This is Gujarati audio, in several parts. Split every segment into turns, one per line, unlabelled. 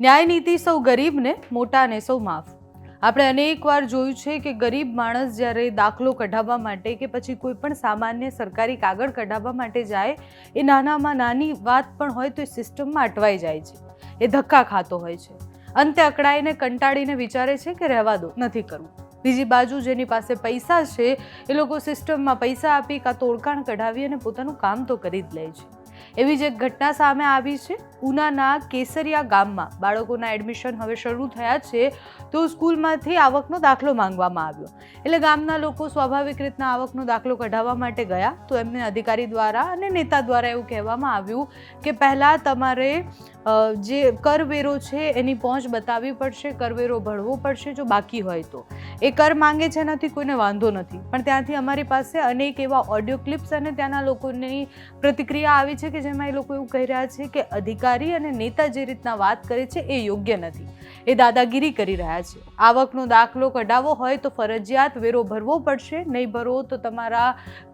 ન્યાય નીતિ સૌ ગરીબને, મોટાને સૌ માફ. આપણે અનેક વાર જોયું છે કે ગરીબ માણસ જ્યારે દાખલો કઢાવવા માટે કે પછી કોઈ પણ સામાન્ય સરકારી કાગળ કઢાવવા માટે જાય, એ નાનામાં નાની વાત પણ હોય તો એ સિસ્ટમમાં અટવાઈ જાય છે. એ ધક્કા ખાતો હોય છે. અંતે અકળાઈને કંટાળીને વિચારે છે કે રહેવા દો, નથી કરવું. બીજી બાજુ જેની પાસે પૈસા છે, એ લોકો સિસ્ટમમાં પૈસા આપી કાં તો ઓળખાણ કઢાવી અને પોતાનું કામ તો કરી જ લે છે. એવી જ એક ઘટના સામે આવી છે. ઉનાના કેસરિયા ગામમાં બાળકોના એડમિશન હવે શરૂ થયા છે તો સ્કૂલમાંથી આવકનો દાખલો માંગવામાં આવ્યો. એટલે ગામના લોકો સ્વાભાવિક રીતના આવકનો દાખલો કઢાવવા માટે ગયા તો એમને અધિકારી દ્વારા અને નેતા દ્વારા એવું કહેવામાં આવ્યું કે પહેલાં તમારે જે કરવેરો છે, એની પહોંચ બતાવવી પડશે, કરવેરો ભરવો પડશે જો બાકી હોય તો. એ કર માંગે છે નથી કોઈને વાંધો નથી. પણ ત્યાંથી અમારી પાસે અનેક એવા ઓડિયો ક્લિપ્સ અને ત્યાંના લોકોની પ્રતિક્રિયા આવી છે કે જેમાં એ લોકો એવું કહી રહ્યા છે કે અધિકારી અને નેતા જે રીતના વાત કરે છે એ યોગ્ય નથી. એ દાદાગીરી કરી રહ્યા છે. આવકનો દાખલો કઢાવવો હોય તો ફરજિયાત વેરો ભરવો પડશે. નહીં ભરો તો તમારા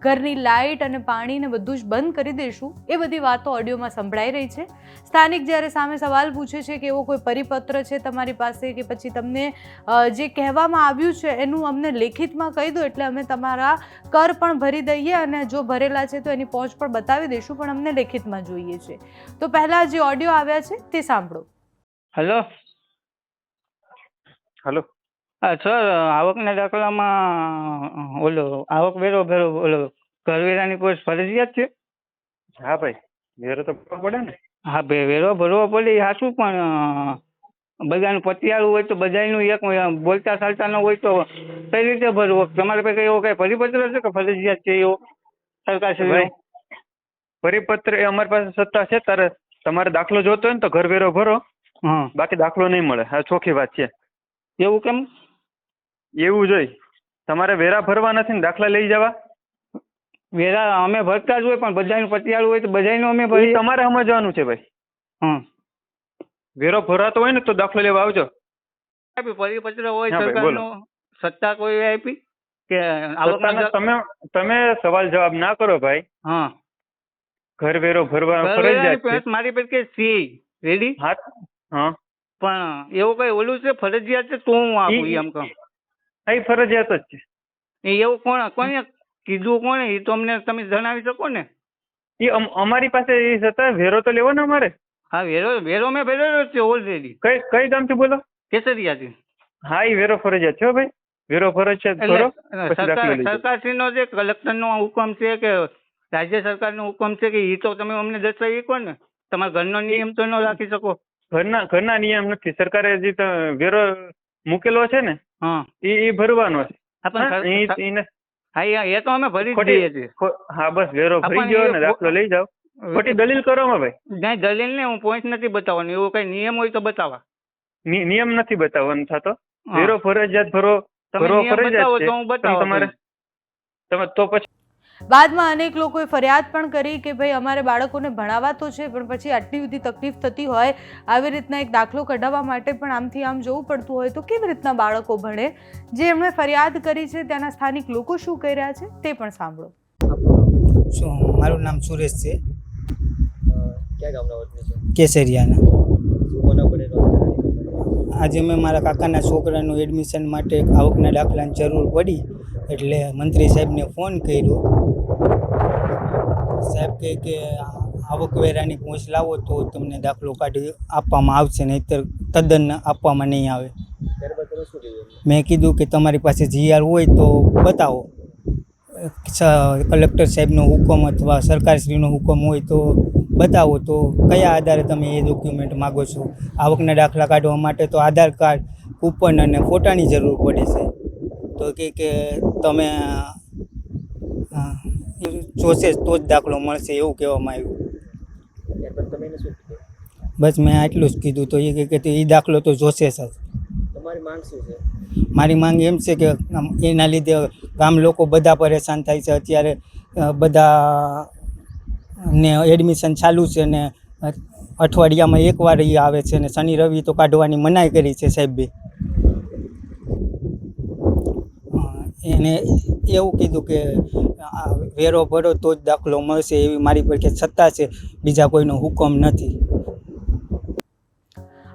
ઘરની લાઇટ અને પાણીને બધું જ બંધ કરી દઈશું એ બધી વાતો ઓડિયોમાં સંભળાઈ રહી છે. સ્થાનિક જ્યારે સામે સવાલ પૂછે છે કે એવો કોઈ પરિપત્ર છે તમારી પાસે કે પછી તમને જે કહેવામાં આવ્યું છે એનું અમને લેખિતમાં કહી દો એટલે અમે તમારા કર પણ ભરી દઈએ અને જો ભરેલા છે તો એની પહોંચ પણ બતાવી દઈશું પણ અમને લેખિતમાં જોઈએ છે. તો પહેલાં જે ઓડિયો આવ્યા છે તે સાંભળો.
હલો.
હલો.
હા સર આવકના દાખલામાં ઓલો આવક વેરો ભેરો ઓલો કરવેરાની કોઈ ફરજિયાત છે?
હા ભાઈ વેરો તો ભરવો પડે ને.
હા ભાઈ વેરો ભરવો પડે એ સાચું પણ બધાનું પતિયાળું હોય તો બધાનું એક બોલતા ચાલતા ન હોય તો કઈ રીતે ભરવો? તમારે પાસે એવો કઈ પરિપત્ર છે કે ફરજિયાત છે એવો? સરકાર
ભાઈ પરિપત્ર એ અમારી પાસે સત્તા છે તારે તમારે દાખલો જોતો હોય ને તો ઘર વેરો ભરો.
હા.
બાકી દાખલો નહીં મળે. આ ચોખ્ખી વાત છે.
એવું કેમ?
એવું જોઈ તમારે વેરા ભરવા નથી ને દાખલા લઈ જવા?
વેરા અમે ભરતા જ હોય પણ બધાનું પતિયાળું હોય તો બધાયનું અમે
એ
ભરીએ
તમારે સમજવાનું છે ભાઈ.
હમ.
વેરો ભરાતો હોય ને તો દાખલો લેવા આવજો.
આપી પરિપત્ર હોય
હા ભાઈ,
સરકારનો સત્તા કોઈ આપી કે આવકના
સત્તાના તમે તમે સવાલ જવાબ ના કરો ભાઈ.
હા.
ઘર વેરો ભરવા ફરજિયાત છે.
મારી પાસે સી રેડી
હા હા.
પણ એવું કઈ ઓલું છે ફરજિયાત છે તો હું આપું એમ કહું.
એ ફરજિયાત જ છે.
એ એવું કોણ કોને કીધું કોણે? એ તો અમને તમે જણાવી શકો ને.
એ અમારી પાસે એ હતા વેરો તો લેવો ને અમારે?
હા વેરો વેરો મેં ભરેલો છે ઓલરેડી
કઈ કઈ ગામથી બોલો?
કેસરિયાથી.
હા એ વેરો ફરજિયાત છે ભાઈ. વેરો ફરજિયાત ભરો
સરકાર. સરકારશ્રીનો જે કલેક્ટરનો હુકમ છે કે રાજ્ય સરકારનો હુકમ છે કે એ તો તમે અમને દર્શાવી શકો ને. તમારા ઘરનો નિયમ તો ન રાખી શકો.
ઘરના ઘરના નિયમ નથી. સરકારે જે વેરો મૂકેલો છે ને એ એ ભરવાનો છે.
હા, એ- તો અમે ભરી દઈએ છીએ.
હા બસ વેરો ભરી ગયો ને દાખલો લઈ જાઓ. ખોટી દલીલ કરો માં ભાઈ.
નહીં દલીલ ને હું પોઈન્ટ નથી બતાવવાનો. એવો કઈ નિયમ હોય તો બતાવવા.
નિયમ નથી બતાવવાનો થતો. વેરો ફરજિયાત ભરો
ભરો
ફરજિયાત
બતાવો
છે.
તો હું
પણ
બતાવો
તમારે તમે તો પછી
બાદમાં અનેક લોકોએ ફરિયાદ પણ કરી કે ભાઈ અમારે બાળકોને ભણાવવા તો છે પણ પછી આટલી બધી તકલીફ થતી હોય આવી રીતના એક દાખલો કઢાવવા માટે પણ આમથી આમ જવું પડતું હોય તો કેવી રીતના બાળકો ભણે? જે એમણે ફરિયાદ કરી છે ત્યાંના સ્થાનિક લોકો શું કહી રહ્યા છે તે પણ સાંભળો.
શું મારું નામ સુરેશ છે.
ક્યાં ગામના વતની છો?
કેસરિયાના. આજે મેં મારા કાકાના છોકરાનું એડમિશન માટે આવકના દાખલાની જરૂર પડી. એટલે મંત્રી સાહેબને ફોન કર્યો. સાહેબ કહે કે આવકવેરાની પહોંચ લાવો તો તમને દાખલો કાઢી આપવામાં આવશે, નહીંતર તદ્દન આપવામાં નહીં આવે. મેં કીધું કે તમારી પાસે જીઆર હોય તો બતાવો. કલેક્ટર સાહેબનો હુકમ અથવા સરકારશ્રીનો હુકમ હોય તો બતાવો. તો કયા આધારે તમે એ ડોક્યુમેન્ટ માગો છો? આવકના દાખલા કાઢવા માટે તો આધાર કાર્ડ, કૂપન અને ફોટાની જરૂર પડે છે. તો કે કે તમે જોશે તો જ દાખલો મળશે એવું કહેવામાં આવ્યું. બસ મેં આટલું જ કીધું તો એ કે એ દાખલો તો જોશે સર
તમારી માંગ શું છે?
મારી માંગ એમ છે કે એના લીધે ગામ લોકો બધા પરેશાન થાય છે. અત્યારે બધા ને એડમિશન ચાલુ છે ને અઠવાડિયામાં એકવાર એ આવે છે ને શનિ રવિ તો કાઢવાની મનાઈ કરી છે સાહેબે એને એવું કીધું કે વેરો ભરો તો જ દાખલો મળશે એવી મારી પર સત્તા છે. બીજા કોઈનો હુકમ નથી.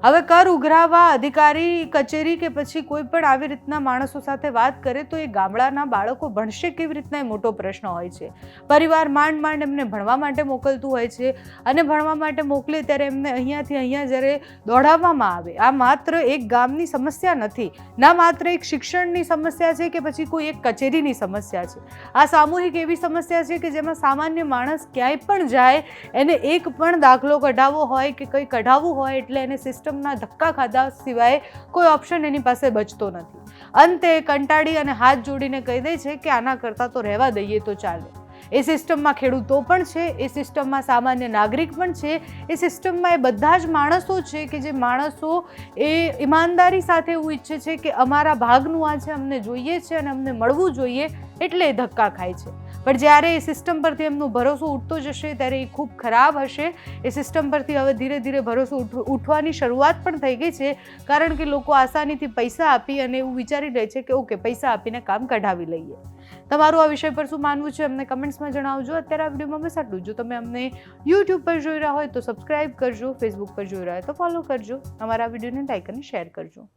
હવે કર ઉઘરાવવા અધિકારી, કચેરી કે પછી કોઈ પણ આવી રીતના માણસો સાથે વાત કરે તો એ ગામડાના બાળકો ભણશે કેવી રીતના એ મોટો પ્રશ્ન હોય છે. પરિવાર માંડ માંડ એમને ભણવા માટે મોકલતું હોય છે અને ભણવા માટે મોકલે ત્યારે એમને અહીંયાથી અહીંયા જ્યારે દોડાવવામાં આવે, આ માત્ર એક ગામની સમસ્યા નથી. ના માત્ર એક શિક્ષણની સમસ્યા છે કે પછી કોઈ એક કચેરીની સમસ્યા છે. આ સામૂહિક એવી સમસ્યા છે કે જેમાં સામાન્ય માણસ ક્યાંય પણ જાય, એને એક પણ દાખલો કઢાવવો હોય કે કંઈ કઢાવવું હોય એટલે એને સિસ્ટમના ધક્કા ખાધા સિવાય કોઈ ઓપ્શન એની પાસે બચતો નથી. અંતે કંટાળી અને હાથ જોડીને કહી દે છે કે આના કરતાં તો રહેવા દઈએ તો ચાલે. એ સિસ્ટમમાં ખેડૂતો પણ છે, એ સિસ્ટમમાં સામાન્ય નાગરિક પણ છે, એ સિસ્ટમમાં એ બધા જ માણસો છે કે જે માણસો એ ઈમાનદારી સાથે એવું ઈચ્છે છે કે અમારા ભાગનું આ છે અમને જોઈએ છે અને અમને મળવું જોઈએ એટલે એ ધક્કા ખાય છે. પણ જ્યારે એ સિસ્ટમ પરથી એમનો ભરોસો ઉઠતો જશે, ત્યારે એ ખૂબ ખરાબ હશે. એ સિસ્ટમ પરથી હવે ધીરે ધીરે ભરોસો ઉઠવાની શરૂઆત પણ થઈ ગઈ છે. કારણ કે લોકો આસાનીથી પૈસા આપી અને એવું વિચારી લે છે કે, ઓકે, પૈસા આપીને કામ કઢાવી લઈએ. તમારું આ વિષય પર શું માનવું છે, અમને કમેન્ટ્સમાં જણાવજો. અત્યારે આ વિડીયોમાં બસ આટલું જો. તમે અમને યુટ્યુબ પર જોઈ રહ્યા હોય તો સબસ્ક્રાઇબ કરજો ફેસબુક પર જોઈ રહ્યા હોય તો ફોલો કરજો. અમારા વિડીયોને લાઇક અને શેર કરજો.